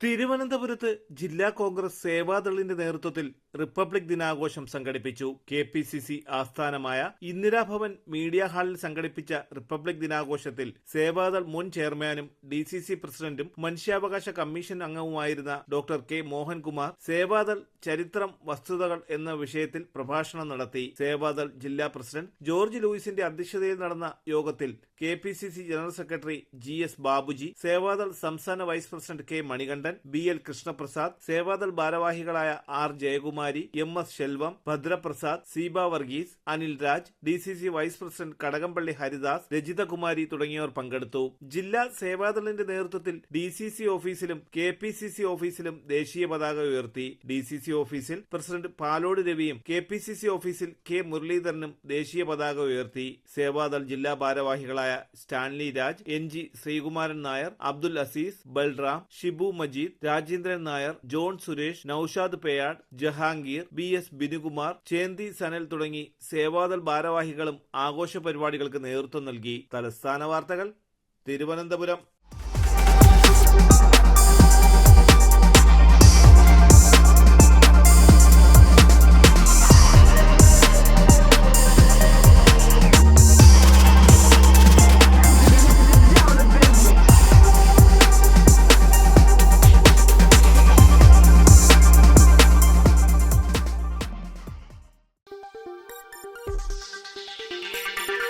തിരുവനന്തപുരത്ത് ജില്ലാ കോൺഗ്രസ് സേവാദളിന്റെ നേതൃത്വത്തിൽ റിപ്പബ്ലിക് ദിനാഘോഷം സംഘടിപ്പിച്ചു. കെ പി സി സി ആസ്ഥാനമായ ഇന്ദിരാഭവൻ മീഡിയ ഹാളിൽ സംഘടിപ്പിച്ച റിപ്പബ്ലിക് ദിനാഘോഷത്തിൽ സേവാദൾ മുൻ ചെയർമാനും ഡി സി സി പ്രസിഡന്റും മനുഷ്യാവകാശ കമ്മീഷൻ അംഗവുമായിരുന്ന ഡോക്ടർ കെ മോഹൻകുമാർ സേവാദൾ ചരിത്രം വസ്തുതകൾ എന്ന വിഷയത്തിൽ പ്രഭാഷണം നടത്തി. സേവാദൾ ജില്ലാ പ്രസിഡന്റ് ജോർജ് ലൂയിസിന്റെ അധ്യക്ഷതയിൽ നടന്ന യോഗത്തിൽ K P C C general secretary G S Babuji Sevadal സംസ്ഥാന vice president K Manikandan B. L. Krishnaprasad Sevadal ഭാരവാഹികളായ R. Jayakumari M. S. Selvam Bhadraprasad Seeba Varghese Anil Raj D. C. C vice president Kadakampally Haridas Rajithakumari തുടങ്ങിയവർ പങ്കെടുത്തു. ജില്ലാ സേവാദളിന്റെ നേതൃത്വത്തിൽ D. C. C ഓഫീസിലും K. P. C. C ഓഫീസിലും ദേശീയ പതാക ഉയർത്തി. ഡി. സി. സി ഓഫീസിൽ പ്രസിഡന്റ് പാലോട് രവിയും കെ. പി. സി. സി ഓഫീസിൽ കെ. മുരളീധരനും ദേശീയ പതാക ഉയർത്തി. സേവാദൾ ജില്ലാ ഭാരവാഹികളായ Stanley Raj N. G. Sreekumaran Nair Abdul Azeez Balram Shibu Majeed Rajendran Nair John Suresh Noushad Peyad Jahangir B S Binukumar Chenthi Sanal തുടങ്ങി സേവാദൾ ഭാരവാഹികളും ആഘോഷ പരിപാടികൾക്ക് നേതൃത്വം നൽകി. തലസ്ഥാന വാർത്തകൾ തിരുവനന്തപുരം.